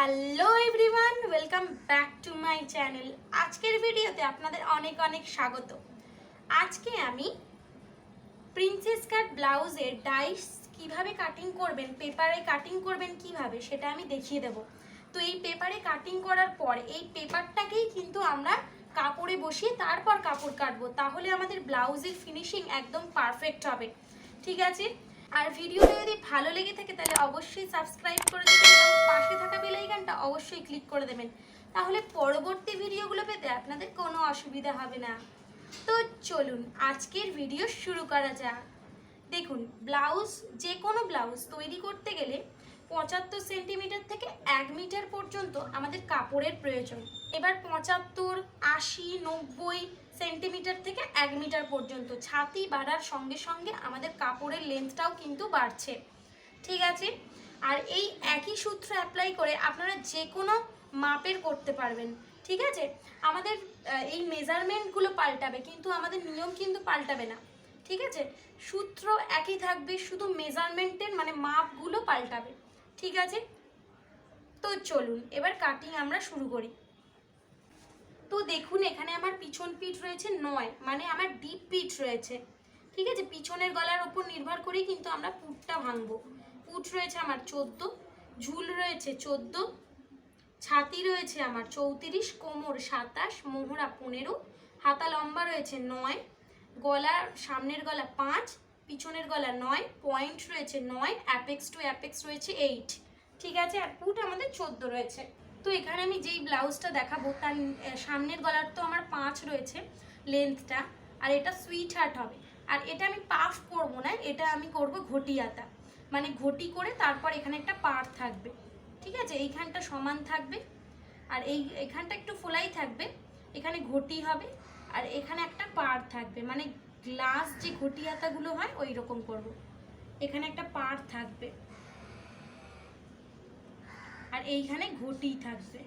Hello everyone welcome back to my channel আজকের ভিডিওতে আপনাদের অনেক অনেক স্বাগত। আজকে আমি প্রিন্সেস কাট ব্লাউজের ডাইস কীভাবে কাটিং করবেন পেপারে কাটিং করবেন কীভাবে, সেটা আমি দেখিয়ে দেব। তো এই পেপারে কাটিং করার পর এই পেপারটাকেই কিন্তু আমরা কাপড়ে বসিয়ে তারপর কাপড় কাটবো। তাহলে আমাদের ব্লাউজের ফিনিশিং একদম পারফেক্ট হবে। ঠিক আছে? আর ভিডিওটা যদি ভালো লেগে থাকে, তাহলে অবশ্যই সাবস্ক্রাইব করে দেবেন এবং পাশে থাকা বেল আইকনটা অবশ্যই ক্লিক করে দেবেন। তাহলে পরবর্তী ভিডিওগুলো পেতে আপনাদের কোনো অসুবিধা হবে না। তো চলুন, আজকের ভিডিও শুরু করা যাক। দেখুন ব্লাউজ যে কোনো ব্লাউজ তৈরি করতে গেলে পঁচাত্তর সেন্টিমিটার থেকে এক মিটার পর্যন্ত আমাদের কাপড়ের প্রয়োজন। এবার পঁচাত্তর, আশি, নব্বই সেন্টিমিটার থেকে এক মিটার পর্যন্ত। ছাতি বাড়ার সঙ্গে সঙ্গে আমাদের কাপড়ের লেন্থটাও কিন্তু বাড়ছে। ঠিক আছে? আর এই একই সূত্র অ্যাপ্লাই করে আপনারা যে কোনো মাপের করতে পারবেন। ঠিক আছে? আমাদের এই মেজারমেন্টগুলো পাল্টাবে, কিন্তু আমাদের নিয়ম কিন্তু পাল্টাবে না। ঠিক আছে? সূত্র একই থাকবে, শুধু মেজারমেন্টের মানে মাপগুলো পাল্টাবে। ঠিক আছে? তো চলুন, এবার কাটিং আমরা শুরু করি। তো দেখুন, এখানে আমার পিছন পিঠ রয়েছে নয় মানে আমার ডিপ পিঠ রয়েছে। ঠিক আছে? পিছনের গলার ওপর নির্ভর করেই কিন্তু আমরা পুটটা ভাঙবো। পুট রয়েছে আমার চোদ্দ, ঝুল রয়েছে চোদ্দ, ছাতি রয়েছে আমার চৌত্রিশ, কোমর সাতাশ, মোহরা পনেরো, হাতা লম্বা রয়েছে নয় গলার সামনের গলা পাঁচ, পিছনের গলা নয়, পয়েন্ট রয়েছে নয়, অ্যাপেক্স টু অ্যাপেক্স রয়েছে এইট। ঠিক আছে? আর পুট আমাদের চোদ্দ রয়েছে। তো এখানে আমি যেই ব্লাউজটা দেখাবো, তার সামনের গলার তো আমার পাঁচ রয়েছে লেন্থটা আর এটা সুইট হার্ট হবে। আর এটা আমি পাফ করব না, এটা আমি করব ঘটিয়াতা মানে ঘটি করে তারপর এখানে একটা পার থাকবে। ঠিক আছে? এইখানটা সমান থাকবে, আর এই, এখানটা একটু ফোলাই থাকবে, এখানে ঘটি হবে, আর এখানে একটা পার থাকবে। মানে গ্লাস যে ঘটিয়াতাগুলো হয় ওই রকম করব। এখানে একটা পার থাকবে। আর এইখানে ঘটি থাকবে।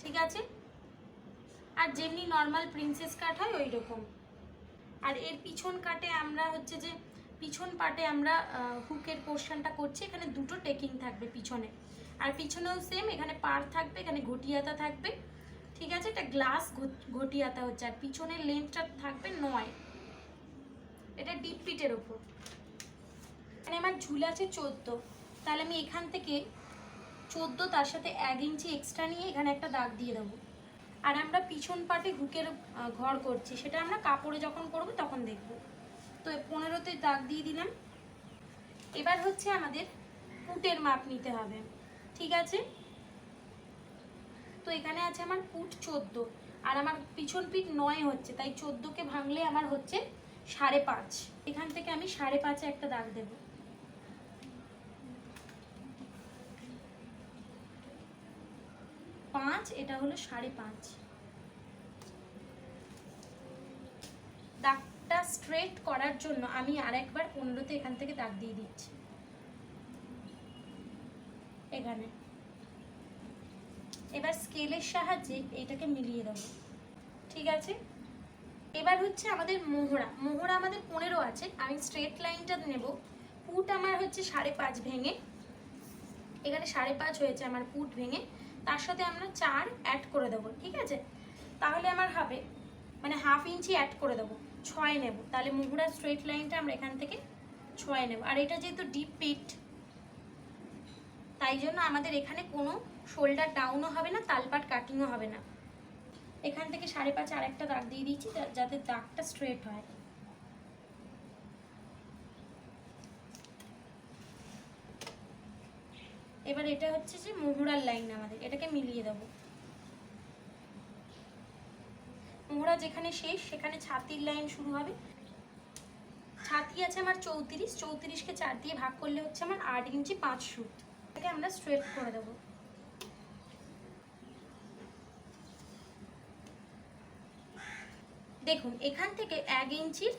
ঠিক আছে? আর যেমনি নর্মাল প্রিন্সেস কাট হয় ওই রকম আর এর পিছন কাটে আমরা হচ্ছে যে, পিছন পাটে আমরা হুকের পোর্শনটা করছি, এখানে দুটো টেকিং থাকবে পিছনে। আর পিছনেও সেম এখানে পার থাকবে, এখানে ঘটিয়াতা থাকবে। ঠিক আছে? এটা গ্লাস ঘটিয়াতা হচ্ছে। আর পিছনের লেন্থটা থাকবে নয়। এটা ডিপ পিটের ওপর। এখানে আমার ঝুল আছে চোদ্দ। তাহলে আমি এখান থেকে চোদ্দ তার সাথে এক ইঞ্চি এক্সট্রা নিয়ে এখানে একটা দাগ দিয়ে দেবো। আর আমরা পিছন পাটে হুকের ঘর করছি। সেটা আমরা কাপড়ে যখন করব তখন দেখব। তো পনেরোতে দাগ দিয়ে দিলাম। এবার হচ্ছে আমাদের পুটের মাপ নিতে হবে। ঠিক আছে? তো এখানে আছে আমার পুট চোদ্দ। আর আমার পিছন পিঠ নয় হচ্ছে, তাই চোদ্দোকে ভাঙলে আমার হচ্ছে সাড়ে পাঁচ। এখান থেকে আমি সাড়ে পাঁচে একটা দাগ দেবো। পাঁচ, এটা হলো সাড়ে পাঁচ। দাগটা স্ট্রেট করার জন্য আমি আর একবার পনেরোতে এখান থেকে দাগ দিয়ে দিচ্ছি। এখানে। এবার স্কেলের সাহায্যে এইটাকে মিলিয়ে দেবো। ঠিক আছে? এবার হচ্ছে আমাদের মোহরা। মোহরা আমাদের পনেরো আছে। আমি স্ট্রেট লাইনটা নেব। পুট আমার হচ্ছে সাড়ে পাঁচ ভেঙে। এখানে সাড়ে পাঁচ হয়েছে আমার পুট ভেঙে। তার সাথে আমরা চার অ্যাড করে দেবো, ঠিক আছে? তাহলে আমার হবে মানে হাফ ইঞ্চি অ্যাড করে দেবো, ছয় নেব। তাহলে মুহুরা স্ট্রেট লাইনটা আমরা এখান থেকে ছয় নেব। আর এটা যেহেতু ডিপ পিট তাই জন্য আমাদের এখানে কোনো শোল্ডার ডাউনও হবে না তালপাট কাটিংও হবে না। এখান থেকে সাড়ে পাঁচ আর একটা দাগ দিয়ে দিচ্ছি যাতে দাগটা স্ট্রেট হয়। এবার এটা হচ্ছে যে মোহরার লাইন আমাদের, এটাকে মিলিয়ে দেবো। মোহরা যেখানে শেষ, সেখানে ছাতির লাইন শুরু হবে। ছাতি আছে আমার চৌত্রিশ, চৌত্রিশকে চার দিয়ে ভাগ করলে হচ্ছে আমার আট ইঞ্চি পাঁচ সুত এটাকে আমরা স্ট্রেট করে দেবো। দেখুন, এখান থেকে এক ইঞ্চির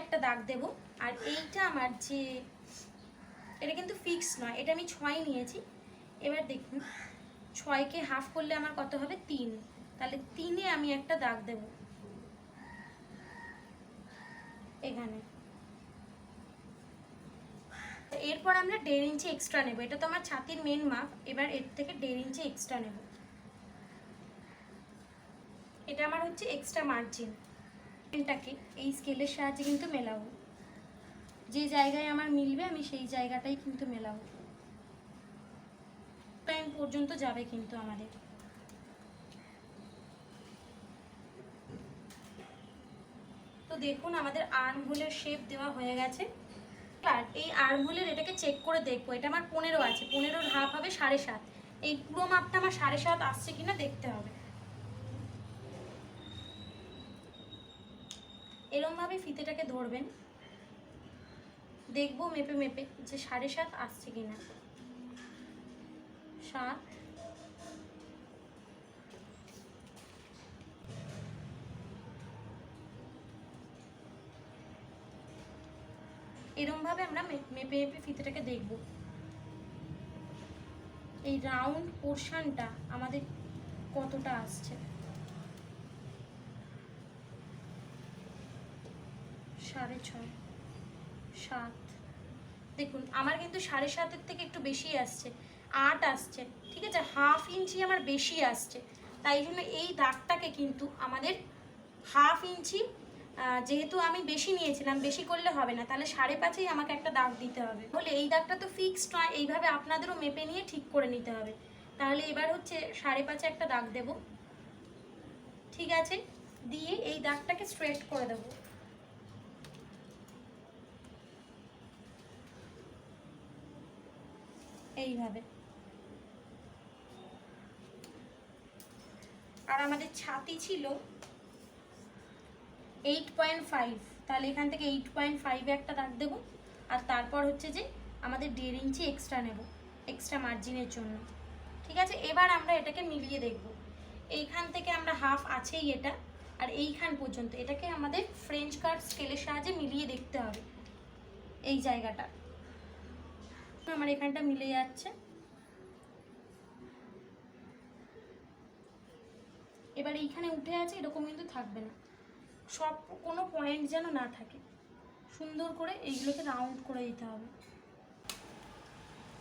একটা দাগ দেব। আর এইটা আমার যে এটা কিন্তু ফিক্স নয়। এটা আমি ছয় নিয়েছি। এবার দেখুন, ছয়কে হাফ করলে আমার কত হবে? তিন। তাহলে তিনে আমি একটা দাগ দেব। এখানে। এরপর আমরা দেড় ইঞ্চি এক্সট্রা নেব। এটা তো আমার ছাতির মেন মাপ এবার এর থেকে দেড় ইঞ্চি এক্সট্রা নেব। এটা আমার হচ্ছে এক্সট্রা মার্জিন এটাকে এই স্কেলের সাহায্যে কিন্তু মেলাবো। যে জায়গায় আমার মিলবে, আমি সেই জায়গাটাই কিন্তু মেলাবো। টাইম পর্যন্ত যাবে কিন্তু আমাদের। তো দেখুন, আমাদের আর্ম হোলের শেপ দেওয়া হয়ে গেছে। আর এই আর্ম হোলের এটাকে চেক করে দেখব। এটা আমার পনেরো আছে। পনেরোর হাফ হবে সাড়ে সাত। এই পুরো মাপটা আমার সাড়ে সাত আসছে কিনা দেখতে হবে। এরমভাবে ফিতেটাকে ধরবেন। দেখব মেপে মেপে যে সাড়ে সাত আসছে কিনা। সাত। এরমভাবে আমরা মেপে মেপে ফিতেটাকে দেখব। এই রাউন্ড পোর্শনটা আমাদের কতটা আসছে? সাড়ে ছয়, সাত। দেখুন, আমার কিন্তু সাড়ে সাতের থেকে একটু বেশি আসছে, আট আসছে, ঠিক আছে? হাফ ইঞ্চি আমার বেশি আসছে, তাই জন্য এই দাগটাকে কিন্তু আমাদের হাফ ইঞ্চি যেহেতু আমি বেশি নিয়েছিলাম, বেশি করলে হবে না, তাহলে সাড়ে পাঁচেই আমাকে একটা দাগ দিতে হবে। বলে এই দাগটা তো ফিক্সড নয়, এইভাবে আপনাদেরও মেপে নিয়ে ঠিক করে নিতে হবে। তাহলে এবার হচ্ছে সাড়ে পাঁচে একটা দাগ দেব, ঠিক আছে? দিয়ে এই দাগটাকে স্ট্রেট করে দেবো। এইভাবে। আর আমাদের ছাতি ছিল এইট পয়েন্ট ফাইভ তাহলে এখান থেকে এইট পয়েন্ট ফাইভে একটা দাগ দেবো। আর তারপর হচ্ছে যে আমাদের দেড় ইঞ্চি এক্সট্রা নেব এক্সট্রা মার্জিনের জন্য। ঠিক আছে? এবার আমরা এটাকে মিলিয়ে দেখব। এইখান থেকে আমরা হাফ আছেই এটা। আর এইখান পর্যন্ত এটাকে আমাদের ফ্রেঞ্চ কার্ড স্কেলের সাহায্যে মিলিয়ে দেখতে হবে। এই জায়গাটা। আমার এখানটা মিলে যাচ্ছে। এবার এইখানে উঠে আছে, এরকম কিন্তু থাকবে না। সব কোনো পয়েন্ট যেন না থাকে। সুন্দর করে এইগুলোকে রাউন্ড করে দিতে হবে।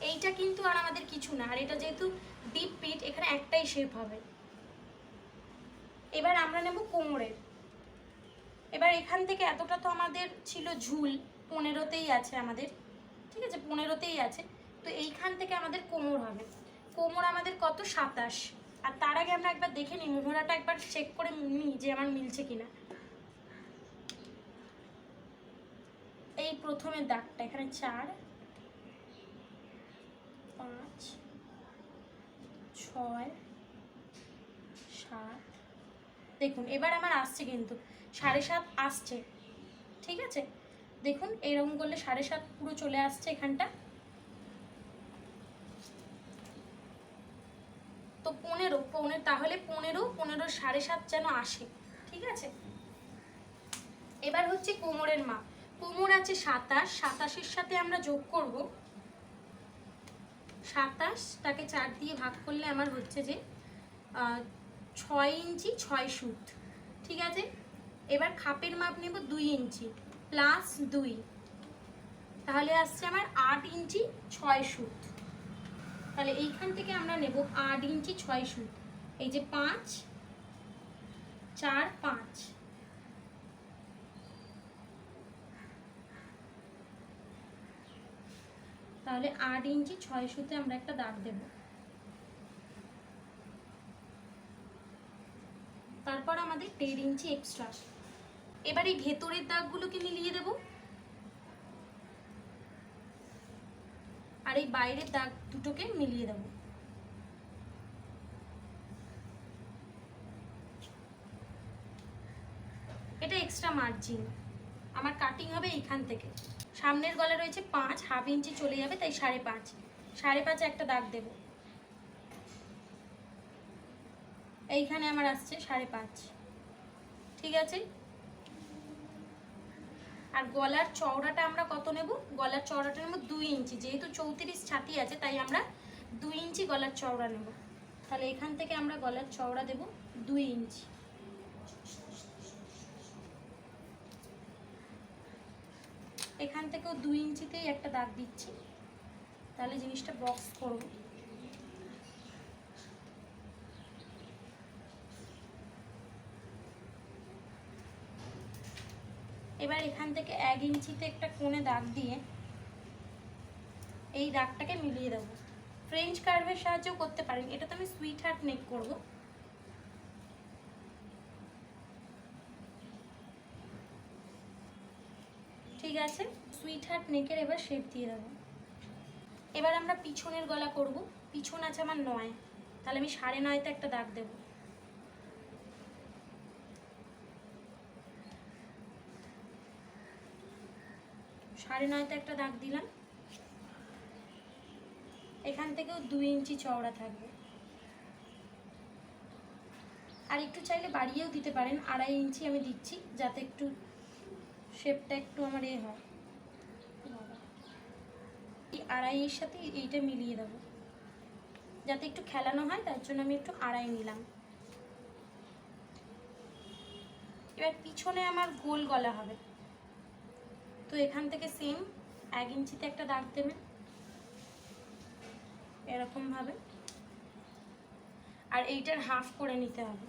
এইটা কিন্তু আর আমাদের কিছু না। আর এটা যেহেতু ডিপ পিট এখানে একটাই শেপ হবে। এবার আমরা নেব কোমরের এবার এখান থেকে এতটা তো আমাদের ছিল ঝুল, পনেরোতেই আছে আমাদের। ঠিক আছে, পনেরোতেই আছে। তো এইখান থেকে আমাদের কোমর হবে। কোমর আমাদের কত? সাতাশ। আর তার আগে আমরা একবার দেখে নিই, মোহরাটা একবার চেক করে নিই যে আমার মিলছে কিনা। এই প্রথমের দাগটা, এখানে চার, পাঁচ, ছয়, সাত। দেখুন, এবার আমার আসছে কিন্তু, সাড়ে সাত আসছে। ঠিক আছে? দেখুন, এরকম করলে সাড়ে সাত পুরো চলে আসছে এখানটা। তো পনেরো পনেরো, তাহলে পনেরো পনেরো সাড়ে সাত যেন আসে, ঠিক আছে? এবার হচ্ছে কোমরের মাপ। কোমর আছে সাতাশ, সাতাশের সাথে আমরা যোগ করব। সাতাশ, তাকে চার দিয়ে ভাগ করলে আমার হচ্ছে যে ছয় ইঞ্চি, ছয় সুত ঠিক আছে? এবার খাপের মাপ নেব দুই ইঞ্চি। প্লাস দুই। তাহলে আসছে আমার আট ইঞ্চি ছয় সুত। তাহলে এইখান থেকে আমরা নেব আট ইঞ্চি ছয় সুত। এই যে পাঁচ, চার, পাঁচ। তাহলে আট ইঞ্চি ছয় সুতে আমরা একটা দাগ দেব। তারপর আমাদের দেড় ইঞ্চি এক্সট্রা এবার এই ভেতরের দাগগুলোকে মিলিয়ে দেব। আর এই বাইরের দাগ দুটোকে মিলিয়ে দেব। এটা এক্সট্রা মার্জিন আমার কাটিং হবে এইখান থেকে। সামনের গলা রয়েছে পাঁচ হাফ ইঞ্চি চলে যাবে, তাই সাড়ে পাঁচ। সাড়ে পাঁচে একটা দাগ দেব। এইখানে আমার আসছে সাড়ে পাঁচ। ঠিক আছে? আর গলার চওড়াটা আমরা কত নেব? গলার চওড়াটা নেব দুই ইঞ্চি। যেহেতু চৌত্রিশ ছাতি আছে, তাই আমরা দুই ইঞ্চি গলার চওড়া নেব। তাহলে এখান থেকে আমরা গলার চওড়া দেব দুই ইঞ্চি। এখান থেকেও দুই ইঞ্চিতেই একটা দাগ দিচ্ছি। তাহলে জিনিসটা বক্স করব। এবার এখান থেকে এক ইঞ্চিতে একটা কোণে দাগ দিয়ে এই দাগটাকে মিলিয়ে দেবো। ফ্রেঞ্চ কার্ভের সাহায্যেও করতে পারেন। এটা তো আমি সুইট হার্ট নেক করব। ঠিক আছে? সুইট হার্ট নেকের এবার শেপ দিয়ে দেবো। এবার আমরা পিছনের গলা করব। পিছন আছে আমার নয়। তাহলে আমি সাড়ে নয়তে একটা দাগ দেব। সাড়ে নয়তে একটা দাগ দিলাম। এখান থেকেও দুই ইঞ্চি চওড়া থাকবে। আর একটু চাইলে বাড়িয়েও দিতে পারেন, আড়াই ইঞ্চি আমি দিচ্ছি, যাতে একটু শেপটা একটু আমার এ হয়। এই আড়াইয়ের সাথে এইটা মিলিয়ে দেবো। যাতে একটু খেলানো হয়, তার জন্য আমি একটু আড়াই নিলাম। এবার পিছনে আমার গোল গলা হবে। তো এখান থেকে সেম এক ইঞ্চিতে একটা দাগ দেবেন। এরকম ভাবে। আর এইটার হাফ করে নিতে হবে।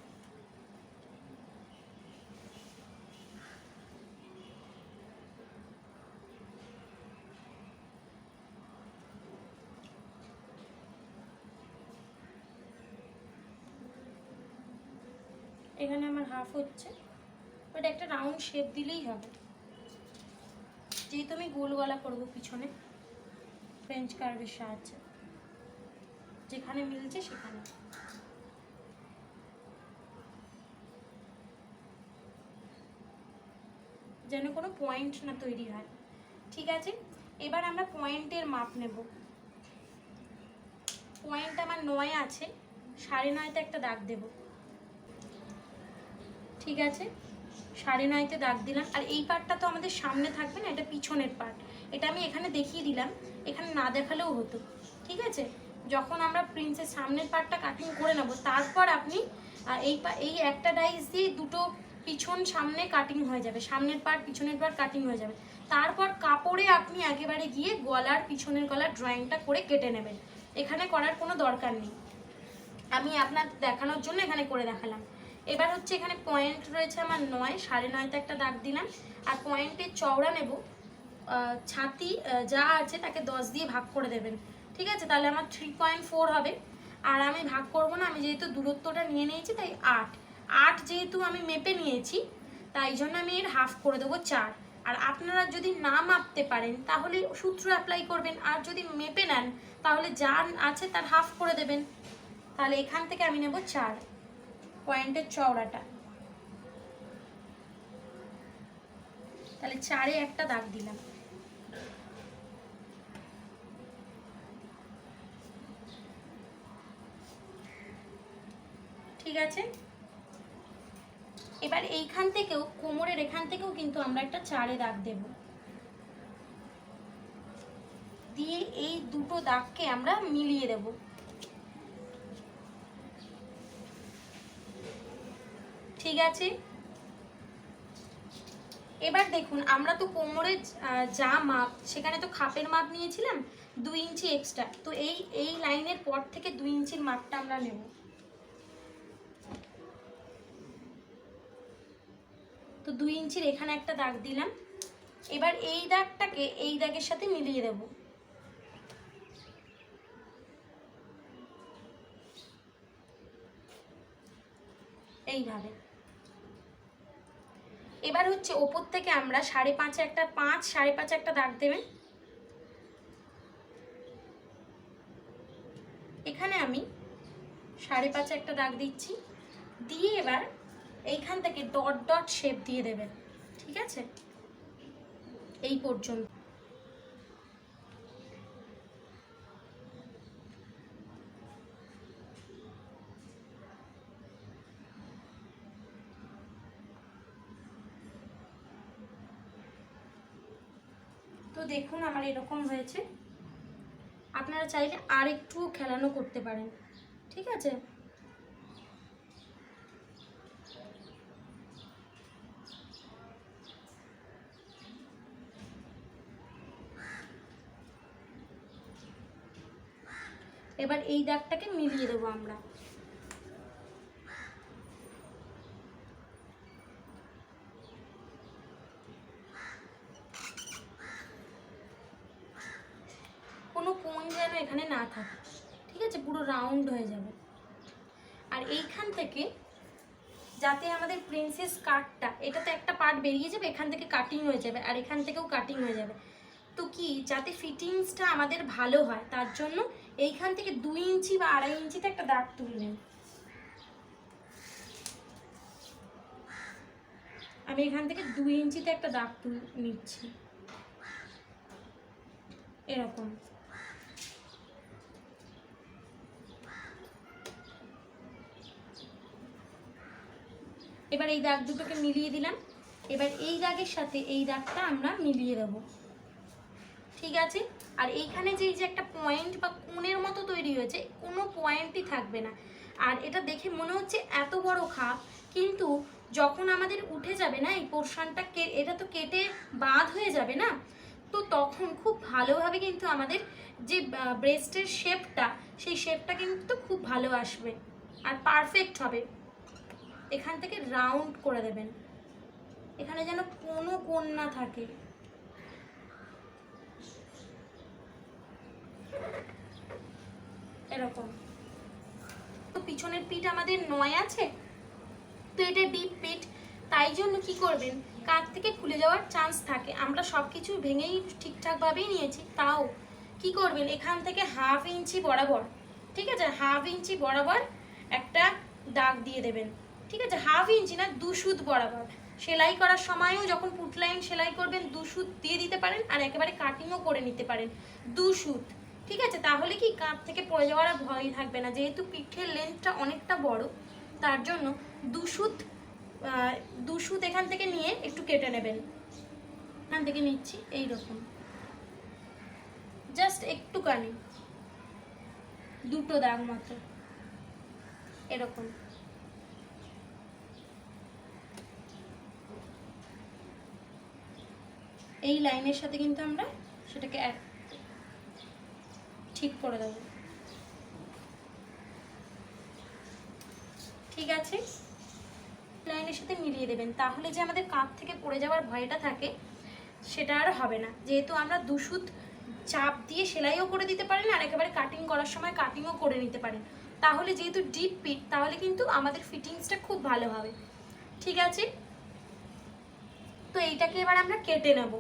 এখানে আমার হাফ হচ্ছে। বাট একটা রাউন্ড শেপ দিলেই হবে। যেহেতু আমি গোল গলা করব পিছনে। ফ্রেঞ্চ কার্ভের সাহায্যে। যেখানে মিলছে সেখানে। যেন কোনো পয়েন্ট না তৈরি হয়। ঠিক আছে? এবার আমরা পয়েন্টের মাপ নেব। পয়েন্ট আমার নয় আছে। সাড়ে নয়তে একটা দাগ দেবো। ঠিক আছে? সাড়ে নয়তে দাগ দিলাম। আর এই পার্টটা তো আমাদের সামনে থাকবে না, এটা পিছনের পার্ট এটা আমি এখানে দেখিয়ে দিলাম, এখানে না দেখালেও হতো। ঠিক আছে? যখন আমরা প্রিন্সের সামনের পার্টটা কাটিং করে নেব, তারপর আপনি এই এই একটা ডাইস দিয়ে দুটো পিছন সামনে কাটিং হয়ে যাবে। সামনের পার্ট পিছনের পার্ট কাটিং হয়ে যাবে। তারপর কাপড়ে আপনি একেবারে গিয়ে গলার পিছনের গলার ড্রয়িংটা করে কেটে নেবেন। এখানে করার কোনো দরকার নেই। আমি আপনার দেখানোর জন্য এখানে করে দেখালাম। এবার হচ্ছে এখানে পয়েন্ট রয়েছে আমার নয়, সাড়ে নয়তে একটা দাগ দিলাম। আর পয়েন্টের চওড়া নেব। ছাতি যা আছে তাকে দশ দিয়ে ভাগ করে দেবেন। ঠিক আছে? তাহলে আমার থ্রি পয়েন্ট ফোর হবে। আর আমি ভাগ করব না, আমি যেহেতু দূরত্বটা নিয়ে নিয়েছি, তাই আট। আট যেহেতু আমি মেপে নিয়েছি, তাই জন্য আমি এর হাফ করে দেবো চার। আর আপনারা যদি না মাপতে পারেন, তাহলে সূত্র অ্যাপ্লাই করবেন। আর যদি মেপে নেন, তাহলে যা আছে তার হাফ করে দেবেন। তাহলে এখান থেকে আমি নেব চার। পয়েন্টের চওড়াটা। তাহলে চারে একটা দাগ দিলাম। ঠিক আছে? এবার এইখান থেকেও, কোমরের এখান থেকেও কিন্তু আমরা একটা চারে দাগ দেব। দিয়ে এই দুটো দাগকে আমরা মিলিয়ে দেবো। আছে? এবার দেখুন, আমরা তো কোমরের যা মাপ, সেখানে তো খাপের মাপ নিয়েছিলাম, দুই ইঞ্চি এক্সট্রা তো এই এই লাইনের পর থেকে দুই ইঞ্চির মাপটা আমরা নেব। তো দুই ইঞ্চির এখানে একটা দাগ দিলাম। এবার এই দাগটাকে এই দাগের সাথে মিলিয়ে দেব। এইভাবে। এবার হচ্ছে ওপর থেকে আমরা সাড়ে পাঁচে একটা পাঁচ, সাড়ে পাঁচে একটা দাগ দেবেন। এখানে আমি সাড়ে পাঁচে একটা দাগ দিচ্ছি। দিয়ে এবার এইখান থেকে ডট ডট শেপ দিয়ে দেবেন। ঠিক আছে? এই পর্যন্ত। দেখুন আমার এরকম হয়েছে। আপনারা চাইলে আর একটু খেলানো করতে পারেন। ঠিক আছে? এবার এই দাগটাকে মিলিয়ে দেবো আমরা। রাউন্ড হয়ে যাবে। আর এইখান থেকে যাতে আমাদের প্রিন্সেস কাটটা এটাতে একটা পার্ট বেরিয়ে যাবে, এখান থেকে কাটিং হয়ে যাবে, আর এখান থেকেও কাটিং হয়ে যাবে। তো কি, যাতে ফিটিংসটা আমাদের ভালো হয়, তার জন্য এইখান থেকে দুই ইঞ্চি বা আড়াই ইঞ্চিতে একটা দাগ তুলবেন আমি এখান থেকে দুই ইঞ্চিতে একটা দাগ তুল নিচ্ছি। এরকম। এবার এই দাগ দুটোকে মিলিয়ে দিলাম। এবার এই দাগের সাথে এই দাগটা আমরা মিলিয়ে দেবো। ঠিক আছে? আর এইখানে যে এই যে একটা পয়েন্ট বা কোণের মতো তৈরি হয়েছে, কোনো পয়েন্টই থাকবে না। আর এটা দেখে মনে হচ্ছে এত বড় খাপ, কিন্তু যখন আমাদের উঠে যাবে না, এই পোর্শনটা এটা তো কেটে বাদ হয়ে যাবে না, তো তখন খুব ভালোভাবে কিন্তু আমাদের যে ব্রেস্টের শেপটা সেই শেপটা কিন্তু খুব ভালো আসবে। আর পারফেক্ট হবে। এখান থেকে রাউন্ড করে দেবেন। এখানে যেন কোনো কোণ না থাকে। এরকম। তো পিছনের পিঠ আমাদের নয় আছে? তো এটা ডিপ পিঠ তাই জন্য কি করবেন? কাঁধ থেকে খুলে যাওয়ার চান্স থাকে। আমরা সব কিছু ভেঙেই ঠিকঠাকভাবেই নিয়েছি, তাও কি করবেন? এখান থেকে হাফ ইঞ্চি বরাবর, ঠিক আছে? হাফ ইঞ্চি বরাবর একটা দাগ দিয়ে দেবেন। ঠিক আছে হাফ ইঞ্চি না, দু সুত বরাবর। সেলাই করার সময়ও যখন পুট লাইন সেলাই করবেন, দু সুত দিয়ে দিতে পারেন আর একেবারে কাটিংও করে নিতে পারেন। দু সুত, ঠিক আছে? তাহলে কি কাঁধ থেকে পড়ে যাওয়ার ভয় থাকবে না, যেহেতু পিঠের লেন্থটা অনেকটা বড়, তার জন্য দু সুত দু সুত এখান থেকে নিয়ে একটু কেটে নেবেন। এখান থেকে নিচ্ছি এই রকম জাস্ট একটুখানি। দুটো দাগ মাত্র। এরকম। এই লাইনের সাথে কিন্তু আমরা সেটাকে ঠিক করে দেবো। ঠিক আছে? লাইনের সাথে মিলিয়ে দেবেন। তাহলে যে আমাদের কাঁধ থেকে পড়ে যাওয়ার ভয়টা থাকে, সেটা আর হবে না। যেহেতু আমরা দুসুত চাপ দিয়ে সেলাইও করে দিতে পারেন আর একেবারে কাটিং করার সময় কাটিংও করে নিতে পারেন তাহলে যেহেতু ডিপ পিট তাহলে কিন্তু আমাদের ফিটিংসটা খুব ভালো হবে। ঠিক আছে? তো এইটাকে এবার আমরা কেটে নেব।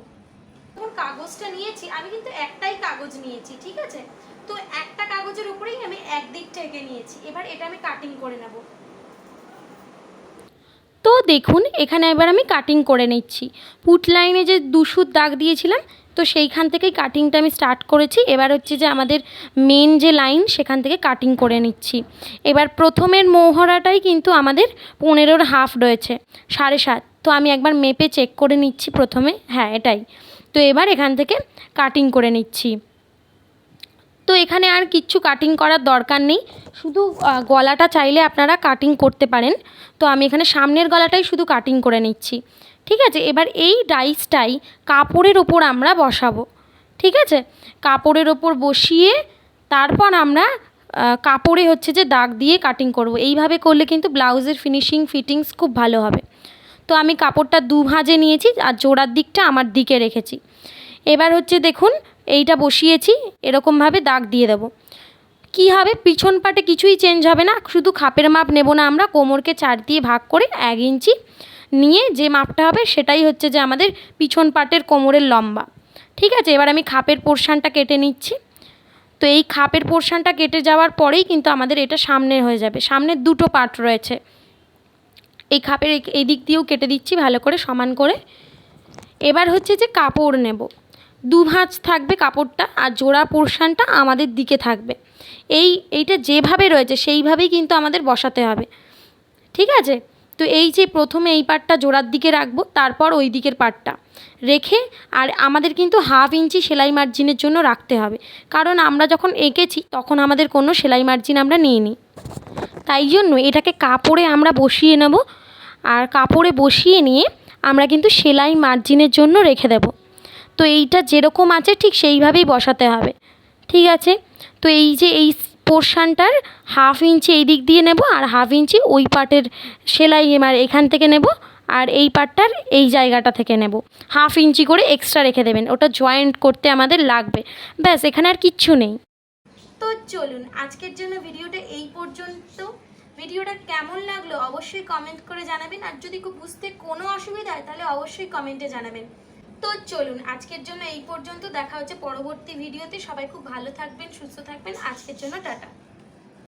কাগজটা নিয়েছি, আমি কিন্তু একটাই কাগজ নিয়েছি, ঠিক আছে? তো একটা কাগজের উপরেই আমি একদিক থেকে নিয়েছি, এবার এটা আমি কাটিং করে নেব। তো দেখুন, এখানে এবার আমি কাটিং করে নিচ্ছি। পুট লাইনে যে দুশুর দাগ দিয়েছিলাম, তো সেইখান থেকেই কাটিংটা আমি স্টার্ট করেছি। এবার হচ্ছে যে আমাদের মেন যে লাইন সেখান থেকে কাটিং করে নিচ্ছি। এবার প্রথমের মৌহরাটাই কিন্তু আমাদের পনেরোর হাফ রয়েছে, সাড়ে সাত। তো আমি একবার মেপে চেক করে নিচ্ছি প্রথমে। হ্যাঁ এটাই। তো এবার এখান থেকে কাটিং করে নিচ্ছি। তো এখানে আর কিচ্ছু কাটিং করার দরকার নেই। শুধু গলাটা চাইলে আপনারা কাটিং করতে পারেন। তো আমি এখানে সামনের গলাটাই শুধু কাটিং করে নিচ্ছি। ঠিক আছে? এবার এই ডাইসটাই কাপড়ের ওপর আমরা বসাবো। ঠিক আছে? কাপড়ের ওপর বসিয়ে তারপর আমরা কাপড়ে হচ্ছে যে দাগ দিয়ে কাটিং করব। এইভাবে করলে কিন্তু ব্লাউজের ফিনিশিং ফিটিংস খুব ভালো হবে। তো আমি কাপড়টা দু ভাঁজে নিয়েছি আর জোড়ার দিকটা আমার দিকে রেখেছি। এবার হচ্ছে দেখুন, এইটা বসিয়েছি, এরকমভাবে দাগ দিয়ে দেবো। কী হবে? পিছন পাটে কিছুই চেঞ্জ হবে না, শুধু খাপের মাপ নেব না আমরা, কোমরকে চার দিয়ে ভাগ করে এক ইঞ্চি নিয়ে যে মাপটা হবে সেটাই হচ্ছে যে আমাদের পিছন পাটের কোমরের লম্বা। ঠিক আছে, এবার আমি খাপের পোর্শানটা কেটে নিচ্ছি। তো এই খাপের পোর্শানটা কেটে যাওয়ার পরেই কিন্তু আমাদের এটা সামনে হয়ে যাবে। সামনের দুটো পার্ট রয়েছে। এই খাপের এই- দিক দিয়েও কেটে দিচ্ছি ভালো করে সমান করে। এবার হচ্ছে যে কাপড় নেব। দু ভাঁজ থাকবে কাপড়টা আর জোড়া পোর্শানটা আমাদের দিকে থাকবে। এই এইটা যেভাবে রয়েছে সেইভাবেই কিন্তু আমাদের বসাতে হবে। ঠিক আছে? তো এই যে প্রথমে এই পাটটা জোড়ার দিকে রাখব, তারপর ওই দিকের পাটটা রেখে আর আমাদের কিন্তু হাফ ইঞ্চি সেলাই মার্জিনের জন্য রাখতে হবে। কারণ আমরা যখন এঁকেছি তখন আমাদের কোনো সেলাই মার্জিন আমরা নিইনি। তাই জন্য এটাকে কাপড়ে আমরা বসিয়ে নেব আর কাপড়ে বসিয়ে নিয়ে আমরা কিন্তু সেলাই মার্জিনের জন্য রেখে দেব। তো এইটা যেরকম আছে ঠিক সেইভাবেই বসাতে হবে। ঠিক আছে? তো এই যে এই পোর্শানটার হাফ ইঞ্চি এই দিক দিয়ে নেব আর হাফ ইঞ্চি ওই পার্টের সেলাই এবার এখান থেকে নেব আর এই পার্টটার এই জায়গাটা থেকে নেব। হাফ ইঞ্চি করে এক্সট্রা রেখে দেবেন। ওটা জয়েন্ট করতে আমাদের লাগবে। ব্যাস, এখানে আর কিচ্ছু নেই। তো চলুন, আজকের জন্য ভিডিওটা এই পর্যন্ত। ভিডিওটা কেমন লাগল অবশ্যই কমেন্ট করে জানাবেন, আর যদি বুঝতে কোনো অসুবিধা হয় তাহলে অবশ্যই কমেন্টে জানাবেন। তো চলুন, আজকের জন্য এই পর্যন্ত, দেখা হচ্ছে পরবর্তী ভিডিওতে। সবাই খুব ভালো থাকবেন, সুস্থ থাকবেন। আজকের জন্য টাটা।